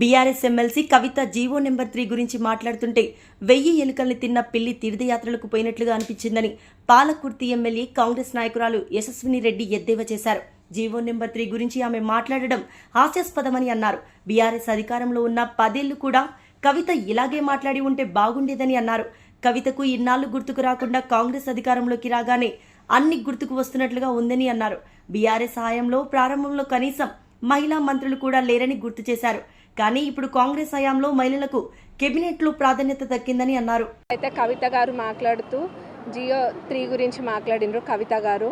BRS MLC Kavitha GO number three గురించి మాట్లాడుతుంటే వెయ్యి ఎలుకల్ని తిన్న పిల్లి తీర్థయాత్రలకు పోయినట్లుగా అనిపించిందని పాలకుర్తి ఎమ్మెల్యే కాంగ్రెస్ నాయకురాలు యశస్విని రెడ్డి ఎద్దేవా చేశారు. జీవో నెంబర్ త్రీ గురించి ఆమె మాట్లాడడం హాస్యాస్పదమని అన్నారు. బీఆర్ఎస్ అధికారంలో ఉన్న పదేళ్ళు కూడా కవిత ఇలాగే మాట్లాడి ఉంటే బాగుండేదని అన్నారు. కవితకు ఇన్నాళ్ళు గుర్తుకు రాకుండా కాంగ్రెస్ అధికారంలోకి రాగానే అన్ని గుర్తుకు వస్తున్నట్లుగా ఉందని అన్నారు. బీఆర్ఎస్ హయాంలో ప్రారంభంలో కనీసం మహిళా మంత్రులు కూడా లేరని గుర్తు చేశారు. కానీ ఇప్పుడు కాంగ్రెస్ హయాంలో మహిళలకు కేబినెట్లో ప్రాధాన్యత దక్కిందని అన్నారు. అయితే కవిత గారు మాట్లాడుతూ జియో త్రీ గురించి మాట్లాడినరు కవిత గారు.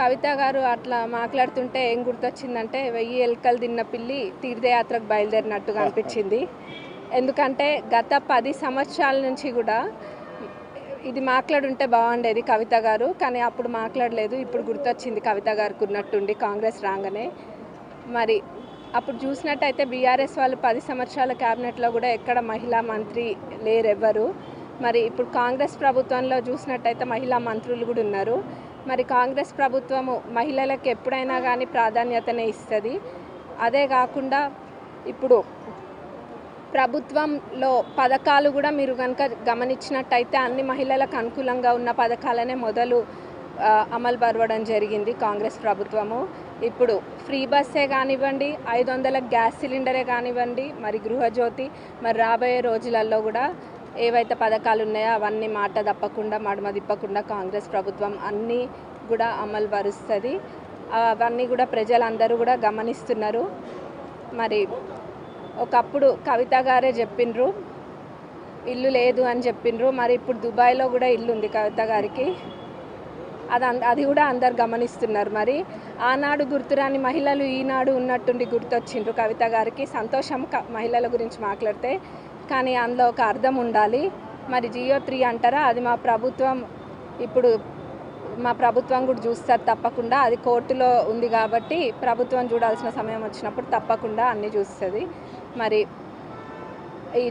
కవిత గారు అట్లా మాట్లాడుతుంటే ఏం గుర్తొచ్చిందంటే వెయ్యి ఎలుకలు తిన్న పిల్లి తీర్థయాత్రకు బయలుదేరినట్టుగా అనిపించింది. ఎందుకంటే గత పది సంవత్సరాల నుంచి కూడా ఇది మాట్లాడుంటే బాగుండేది కవిత గారు కానీ అప్పుడు మాట్లాడలేదు. ఇప్పుడు గుర్తొచ్చింది కవిత గారికి ఉన్నట్టుండి కాంగ్రెస్ రాగానే. మరి అప్పుడు చూసినట్టయితే బీఆర్ఎస్ వాళ్ళు పది సంవత్సరాల క్యాబినెట్లో కూడా ఎక్కడ మహిళా మంత్రి లేరెవ్వరు. మరి ఇప్పుడు కాంగ్రెస్ ప్రభుత్వంలో చూసినట్టయితే మహిళా మంత్రులు కూడా ఉన్నారు. మరి కాంగ్రెస్ ప్రభుత్వము మహిళలకు ఎప్పుడైనా కానీ ప్రాధాన్యతనే ఇస్తుంది. అదే కాకుండా ఇప్పుడు ప్రభుత్వంలో పథకాలు కూడా మీరు కనుక గమనించినట్టయితే అన్ని మహిళలకు అనుకూలంగా ఉన్న పథకాలనే మొదలు అమలు పరవడం జరిగింది కాంగ్రెస్ ప్రభుత్వము. ఇప్పుడు ఫ్రీ బస్సే కానివ్వండి ఐదు వందల గ్యాస్ సిలిండరే కానివ్వండి మరి గృహజ్యోతి మరి రాబోయే రోజులలో కూడా ఏవైతే పథకాలు ఉన్నాయో అవన్నీ మాట తప్పకుండా మడమ తిప్పకుండా కాంగ్రెస్ ప్రభుత్వం అన్నీ కూడా అమలు పరుస్తుంది. అవన్నీ కూడా ప్రజలందరూ కూడా గమనిస్తున్నారు. మరి ఒకప్పుడు కవిత గారే చెప్పిండ్రు ఇల్లు లేదు అని చెప్పిండ్రు మరి ఇప్పుడు దుబాయ్లో కూడా ఇల్లు ఉంది కవిత గారికి. అది అది కూడా అందరు గమనిస్తున్నారు మరి. ఆనాడు గుర్తురాని మహిళలు ఈనాడు ఉన్నట్టుండి గుర్తొచ్చిండ్రు కవిత గారికి. సంతోషం క- మహిళల గురించి మాట్లాడితే. కానీ అందులో ఒక అర్థం ఉండాలి. మరి జియో త్రీ అంటారా? అది మా ప్రభుత్వం ఇప్పుడు మా ప్రభుత్వం కూడా చూస్తారు తప్పకుండా. అది కోర్టులో ఉంది కాబట్టి ప్రభుత్వం చూడాల్సిన సమయం వచ్చినప్పుడు తప్పకుండా అన్నీ చూస్తుంది. మరి